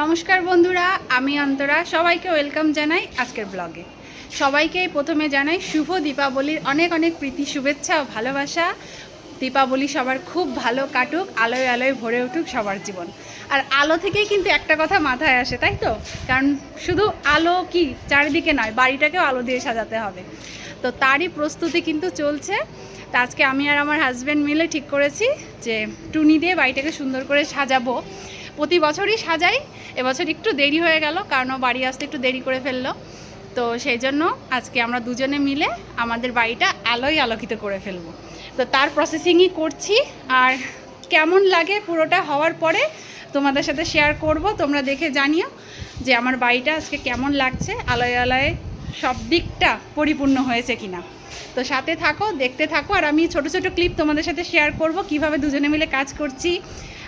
নমস্কার বন্ধুরা, আমি অন্তরা। সবাইকে ওয়েলকাম জানাই আজকের ব্লগে। সবাইকে প্রথমে জানাই শুভ দীপাবলির অনেক অনেক প্রীতি, শুভেচ্ছা ও ভালোবাসা। দীপাবলি সবার খুব ভালো কাটুক, আলোয় আলোয় ভরে উঠুক সবার জীবন। আর আলো থেকেই কিন্তু একটা কথা মাথায় আসে, তাই তো? কারণ শুধু আলো কি, চারিদিকে নয়, বাড়িটাকেও আলো দিয়ে সাজাতে হবে। তো তারই প্রস্তুতি কিন্তু চলছে। তা আজকে আমি আর আমার হাজব্যান্ড মিলে ঠিক করেছি যে টুনি দিয়ে বাড়িটাকে সুন্দর করে সাজাবো। প্রতি বছরই সাজাই। এবছর একটু দেরি হয়ে গেল, কারণ বাড়ি আসতে একটু দেরি করে ফেলল। তো সেই জন্য আজকে আমরা দুজনে মিলে আমাদের বাড়িটা আলোয় আলোকিত করে ফেলব। তো তার প্রসেসিংই করছি, আর কেমন লাগে পুরোটা হওয়ার পরে তোমাদের সাথে শেয়ার করব, তোমরা দেখে জানিও যে আমার বাড়িটা আজকে কেমন লাগছে, আলোয় আলোয় সব দিকটা পরিপূর্ণ হয়েছে কিনা। তো সাথে থাকো, দেখতে থাকো, আর আমি ছোট ছোট ক্লিপ তোমাদের সাথে শেয়ার করব, কীভাবে দুজনে মিলে কাজ করছি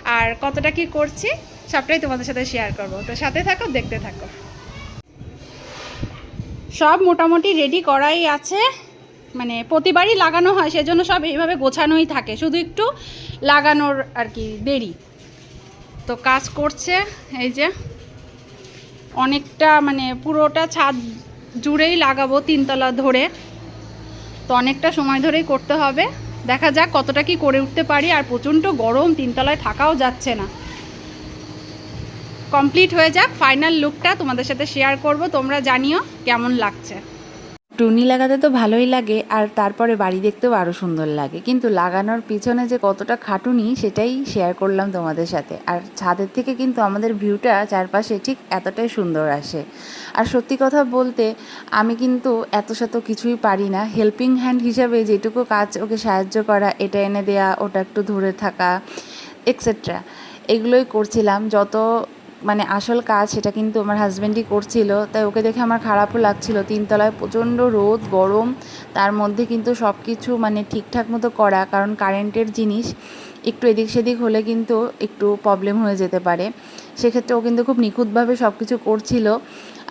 আর কতটা কি করছি সবটাই তোমাদের সাথে শেয়ার করব। তো সাথে থাকো, দেখতে থাকো। সব মোটামুটি রেডি করাই আছে। মানে প্রতিবারই লাগানো হয়, সেজন্য সব এইভাবে গোছানোই থাকে। শুধু একটু লাগানোর আর কি, দেরি। তো কাজ করছে, এই যে। অনেকটা মানে পুরোটা ছাদ জুড়েই লাগাবো তিনতলা ধরে। তো অনেকটা সময় ধরেই করতে হবে। দেখা যাক কতটা কি করে উঠতে পারি, আর প্রচণ্ড গরম, তিনতলায় থাকাও যাচ্ছে না। কমপ্লিট হয়ে যাক, ফাইনাল লুকটা তোমাদের সাথে শেয়ার করব, তোমরা জানিও কেমন লাগছে। টুনি লাগাতে তো ভালোই লাগে, আর তারপরে বাড়ি দেখতেও আরও সুন্দর লাগে। কিন্তু লাগানোর পিছনে যে কতটা খাটুনি, সেটাই শেয়ার করলাম তোমাদের সাথে। আর ছাদের থেকে কিন্তু আমাদের ভিউটা চারপাশে ঠিক এতটাই সুন্দর আসে। আর সত্যি কথা বলতে, আমি কিন্তু এত শত কিছুই পারি না। হেল্পিং হ্যান্ড হিসাবে যেটুকু কাজ ওকে সাহায্য করা, এটা এনে দেয়া, ওটা একটু ধরে থাকা এক্সেট্রা এগুলোই করছিলাম। যত মানে আসল কাজ সেটা কিন্তু আমার হাজব্যান্ডই করছিল, তাই ওকে দেখে আমার খারাপও লাগছিল। তিনতলায় প্রচণ্ড রোদ, গরম, তার মধ্যে কিন্তু সব কিছু মানে ঠিকঠাক মতো করা, কারণ কারেন্টের জিনিস একটু এদিক সেদিক হলে কিন্তু একটু প্রবলেম হয়ে যেতে পারে। সেক্ষেত্রে ও কিন্তু খুব নিখুঁতভাবে সব কিছু করছিল।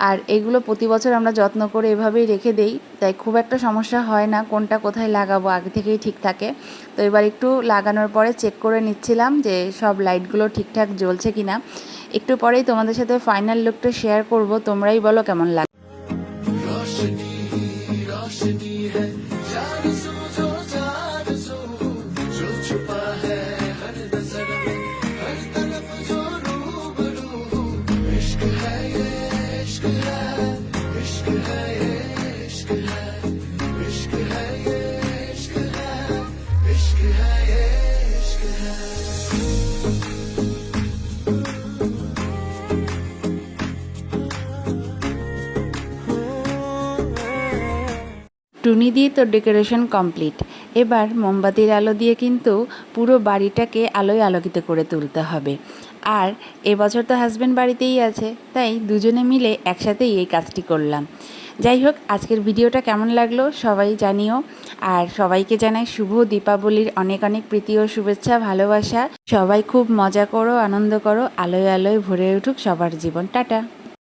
আর এগুলো প্রতি বছর আমরা যত্ন করে এভাবেই রেখে দেই। তাই খুব একটা সমস্যা হয় না কোনটা কোথায় লাগাবো, আগে থেকেই ঠিক থাকে। তো এবার একটু লাগানোর পরে চেক করে নিচ্ছিলাম যে সব লাইটগুলো ঠিকঠাক জ্বলছে কিনা। একটু পরেই তোমাদের সাথে ফাইনাল লুকটা শেয়ার করব। তোমরাই বলো কেমন লাগে টুনি দিয়ে তো ডেকোরেশন কমপ্লিট। এবার মোমবাতির আলো দিয়ে কিন্তু পুরো বাড়িটাকে আলোয় আলোকিত করে তুলতে হবে। আর এবছর তো হাজব্যান্ড বাড়িতেই আছে, তাই দুজনে মিলে একসাথেই এই কাজটি করলাম। যাই হোক, আজকের ভিডিওটা কেমন লাগল সবাই জানিও। আর সবাইকে জানাই শুভ দীপাবলির অনেক অনেক প্রীতি ও শুভেচ্ছা, ভালোবাসা। সবাই খুব মজা করো, আনন্দ করো, আলোয় আলোয় ভরে উঠুক সবার জীবন। টাটা।